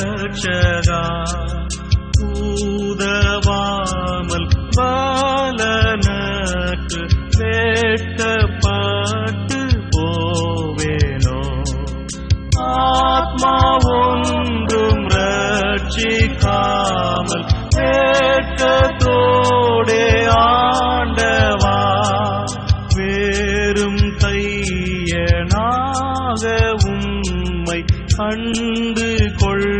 ரட்சகா உதவாமல் பாலனக்கு வேட்கப்பட்டு போவேனோ? ஆத்மா ஒன்றும் ரட்சிக்காமல் ஏக்கத்தோடே ஆண்டவா. வேறும் கையனாக உம்மை கண்டு கொள்ளலாகுமா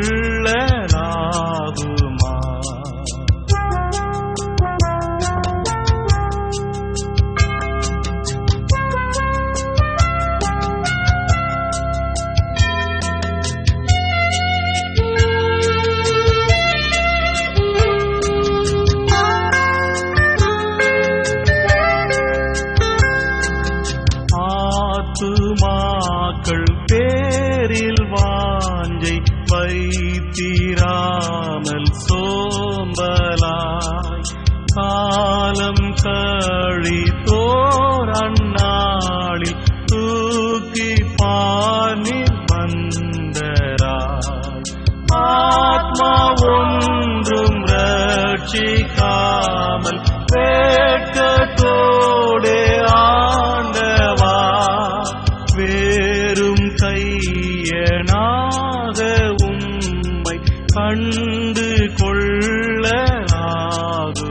ஆத்துமாக்கள் பேரில் வாஞ்சை வைத்தீராமல் சோம்பலாய் காலம் கழித்தோர் அந்நாளில் தூக்கி பாணி வந்தராய். ஆத்மா ஒன்றும் ரட்சிக்காமல் வேட்கத்தோடே கண்டு கொள்ளலாகுமா வாணாள்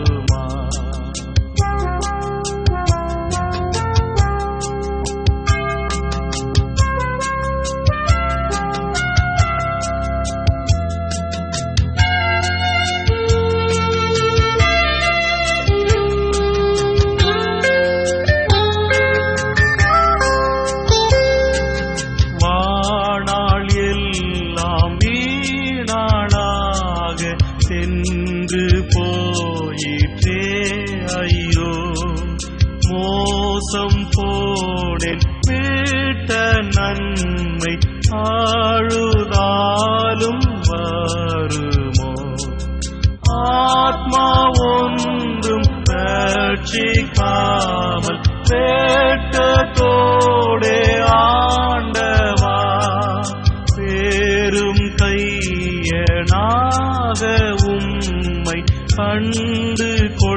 மோசம் போனேன். விட்ட நன்மை ஆழுதாலும் வருமோ? ஆத்மா ஒன்றும் ரட்சிக்காமல் வேட்டத்தோடே ஆண்டவா பேரும் கையனாக உம்மை கண்டு கொ